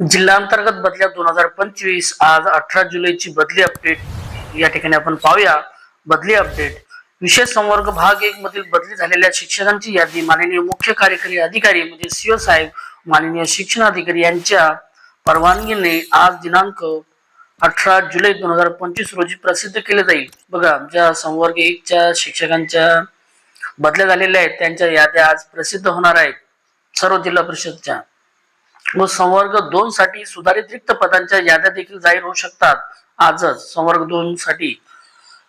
जिल्हा अंतर्गत बदल्या दोन हजार पंचवीस आज अठरा जुलैची बदली अपडेट या ठिकाणी आपण पाहूया बदली अपडेट विशेष संवर्ग भाग एक मधील बदली झालेल्या शिक्षकांची यादी माननीय मुख्य कार्यकारी अधिकारी म्हणजे सीओ साहेब माननीय शिक्षण अधिकारी यांच्या परवानगीने आज दिनांक अठरा जुलै दोन हजार पंचवीस रोजी प्रसिद्ध केले जाईल. बघा ज्या संवर्ग एकच्या शिक्षकांच्या बदल्या झालेल्या आहेत त्यांच्या याद्या आज प्रसिद्ध होणार आहेत. सर्व जिल्हा परिषदच्या. व संवर्ग दोन साठी सुधारित रिक्त पदांच्या याद्या देखील जाहीर होऊ शकतात. आजच संवर्ग दोन साठी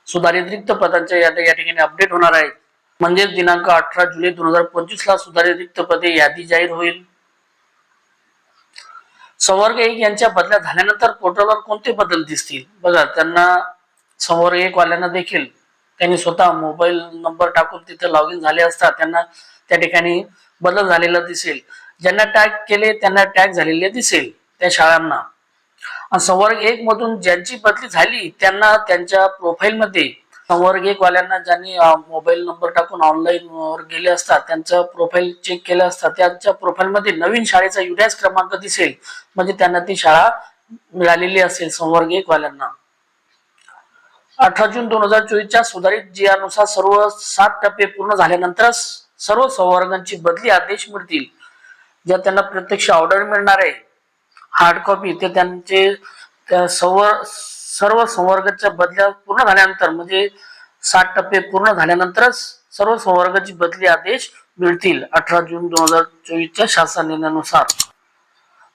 सुधारित रिक्त पदांच्या याद्या या ठिकाणी अपडेट होणार आहेत. म्हणजे दिनांक अठरा जुलै दोन हजार पंचवीस ला सुधारित रिक्त पदे यादी जाहीर होईल. संवर्ग एक यांच्या बदल्या झाल्यानंतर पोर्टलवर कोणते बदल दिसतील? बघा त्यांना संवर्ग एक वाल्यांना देखील त्यांनी स्वतः मोबाईल नंबर टाकून तिथे लॉग इन झाले असता त्यांना त्या ठिकाणी बदल झालेला दिसेल. ज्यांना टॅग केले त्यांना टॅग झालेले दिसेल त्या शाळांना. संवर्ग एक मधून ज्यांची बदली झाली त्यांना त्यांच्या प्रोफाईलमध्ये संवर्ग एक वाल्यांना ज्यांनी मोबाईल नंबर टाकून ऑनलाईन वर गेले असतात त्यांचं प्रोफाईल चेक केलं असतात त्यांच्या प्रोफाईलमध्ये नवीन शाळेचा युडॅस क्रमांक दिसेल. म्हणजे त्यांना ती शाळा मिळालेली असेल संवर्ग एक वाल्यांना. अठरा जून दोन हजार चोवीसच्या सुधारित जियानुसार सर्व सात टप्पे पूर्ण झाल्यानंतरच सर्व संवर्गांची बदली आदेश मिळतील. ज्या त्यांना प्रत्यक्ष ऑर्डर मिळणार आहे हार्ड कॉपी ते त्यांचे त्या संवर सर्व संवर्गाच्या बदल्या पूर्ण झाल्यानंतर म्हणजे सात टप्पे पूर्ण झाल्यानंतरच सर्व संवर्गाची बदली आदेश मिळतील अठरा जून दोन हजार चोवीसच्या शासन निर्णयानुसार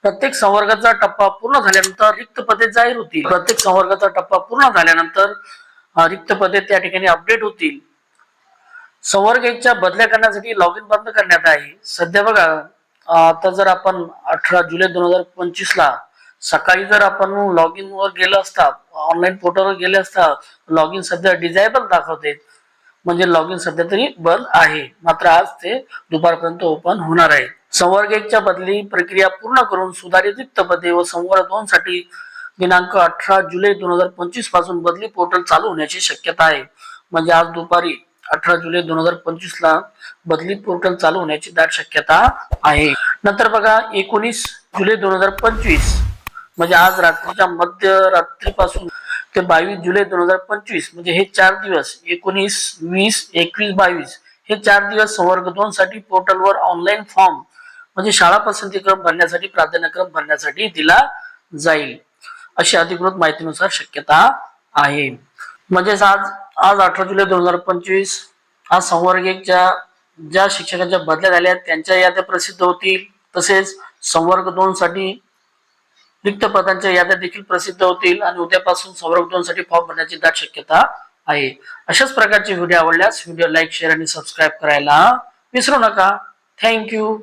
प्रत्येक संवर्गाचा टप्पा पूर्ण झाल्यानंतर रिक्त पदे जाहीर होतील. प्रत्येक संवर्गाचा टप्पा पूर्ण झाल्यानंतर रिक्त पदे त्या ठिकाणी अपडेट होतील. संवर्ग एकच्या बदल्या करण्यासाठी लॉग इन बंद करण्यात आहे. सध्या बघा आता जर आपण अठरा जुलै दोन हजार पंचवीस ला सकाळी जर आपण लॉग इन वर गेलो असता ऑनलाईन पोर्टलवर गेले असता लॉग इन सध्या डिझायबल दाखवते. म्हणजे लॉग इन सध्या तरी बंद आहे. मात्र आज ते दुपारपर्यंत ओपन होणार आहे. संवर्ग एकच्या बदली प्रक्रिया पूर्ण करून सुधारित रिक्त पदे व संवर्ग दोन साठी दिनांक अठरा जुलै दोन हजार पंचवीसपासून बदली पोर्टल चालू होण्याची शक्यता आहे. म्हणजे आज दुपारी अठरा जुलै दोन हजार पंचवीस ला बदली पोर्टल चालू होण्याची दाट शक्यता आहे. नंतर बघा एकोणीस जुलै दोन हजार पंचवीस म्हणजे आज रात्रीच्या मध्यरात्रीपासून ते बावीस जुलै दोन हजार पंचवीस म्हणजे हे चार दिवस एकोणीस वीस एकवीस बावीस हे चार दिवस संवर्ग दोन साठी पोर्टलवर ऑनलाईन फॉर्म म्हणजे शाळा पसंतीक्रम भरण्यासाठी प्राधान्यक्रम भरण्यासाठी दिला जाईल. अशी अधिकृत माहितीनुसार शक्यता आहे. म्हणजेच आज आज अठरा जुलै दोन हजार पंचवीस आज संवर्ग एकच्या ज्या शिक्षकांच्या बदल्या झाल्या आहेत, त्यांच्या याद्या प्रसिद्ध होतील. तसेच संवर्ग दोन साठी रिक्त पदांच्या याद्या देखील प्रसिद्ध होतील आणि उद्यापासून संवर्ग दोन साठी फॉर्म भरण्याची दाट शक्यता आहे. अशाच प्रकारचे व्हिडिओ आवडल्यास व्हिडिओ लाईक शेअर आणि सबस्क्राईब करायला विसरू नका. थँक्यू